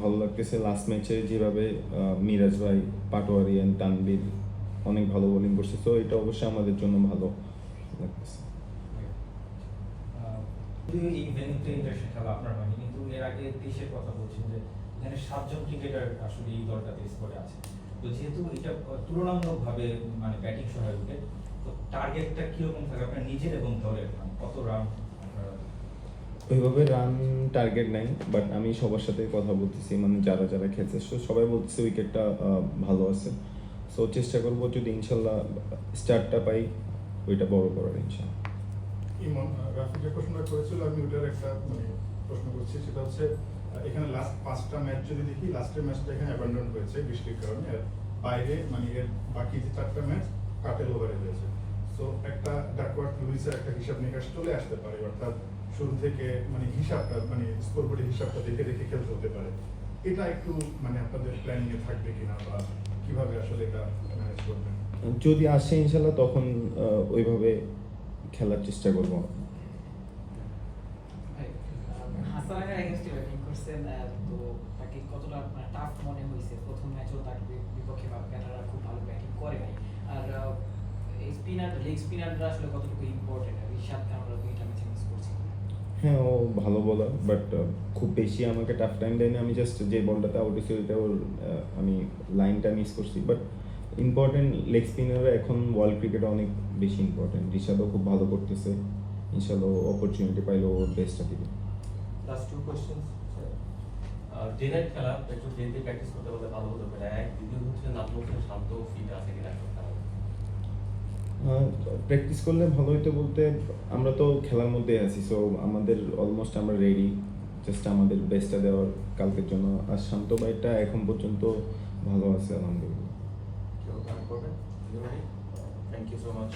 ভালো লাগতেছে। লাস্ট ম্যাচে যেভাবে মিরাজ ভাই, পাটোয়ারি অ্যান্ড তানবির অনেক ভালো বোলিং করছে। তো এটা অবশ্যই আমাদের জন্য ভালো লাগতেছে। খেলা আপনার কিন্তু এর আগে দেশের কথা বলছেন যে, এখানে সাতজন ক্রিকেটার আসলে এই আছে। তো যেহেতু এটা মানে ব্যাটিং তো টার্গেটটা কীরকম থাকে আপনার নিজের এবং মানে কত ওইভাবে রান টার্গেট নাই বাট আমি সবার সাথে কথা বলতেছি মানে যারা যারা খেলছে, so সবাই বলতেছে উইকেটটা ভালো আছে। সো চেষ্টা করব যদি ইনশাল্লাহ স্টার্টটা পাই, ওইটা বড় করার ইনশাল্লাহ। রাফি যে প্রশ্নটা করেছিল, আমি ওটার একটা মানে প্রশ্ন করছি, সেটা হচ্ছে এখানে লাস্ট পাঁচটা ম্যাচ যদি দেখি লাস্টের ম্যাচটা এখানে অ্যাবান্ডন হয়েছে বৃষ্টির কারণে, আর বাইরে মানে এর বাকি যে চারটা ম্যাচ কাটেল ওভারে হয়েছে সো একটা ডাকওয়ার্থ লুইসের একটা হিসাব নিকাশ চলে আসতে পারে, অর্থাৎ শুরু থেকে মানে হিসাবটা মানে স্কোরবোর্ডের হিসাবটা দেখে দেখে খেলতে হতে পারে। এটা একটু মানে আপনাদের প্ল্যানিং এ থাকবে কিনা বা কীভাবে আসলে এটা ম্যানেজ করবেন? যদি আসে ইনশাল্লাহ তখন ওইভাবে খেলার চেষ্টা করব হাসানের এগেনস্টে ব্যাটিং করছেন তো তাকে কতটা মানে টাফ মনে হয়েছে? প্রথম ম্যাচেও তার বিপক্ষে বা ব্যাটাররা খুব ভালো ব্যাটিং করে নাই। আর স্পিনার লেগ স্পিনাররা আসলে কতটুকু ইম্পর্টেন্ট আর রিশাদকে আমরা দুইটা ম্যাচে হ্যাঁ ও ভালো বলার বাট খুব বেশি আমাকে টাফ টাইম দেয়নি। আমি জাস্ট যে বলটাতে আউট হয়েছে ওইটা ওর আমি লাইনটা মিস করছি। বাট ইম্পর্টেন্ট লেগ স্পিনাররা এখন ওয়ার্ল্ড ক্রিকেটে অনেক বেশি ইম্পর্টেন্ট ঋষাদও খুব ভালো করতেছে। ইনশাল্লাহ অপরচুনিটি পাইলে ও বেস্টটা দিবে। Last two questions day night খেলা একটু ডেতে প্র্যাকটিস করতে পারলে ভালো হতে পারে এক দ্বিতীয় হচ্ছে নাজমুল শান্ত ফিট আছে কিনা প্র্যাকটিস করলে ভালো হইতে বলতে আমরা তো খেলার মধ্যে আছি সো আমাদের অলমোস্ট আমরা রেডি জাস্ট আমাদের বেস্টটা দেওয়ার কালকের জন্য। আর শান্ত ভাইটা এখন পর্যন্ত ভালো আছে, আলহামদুলিল্লাহ। Thank you so much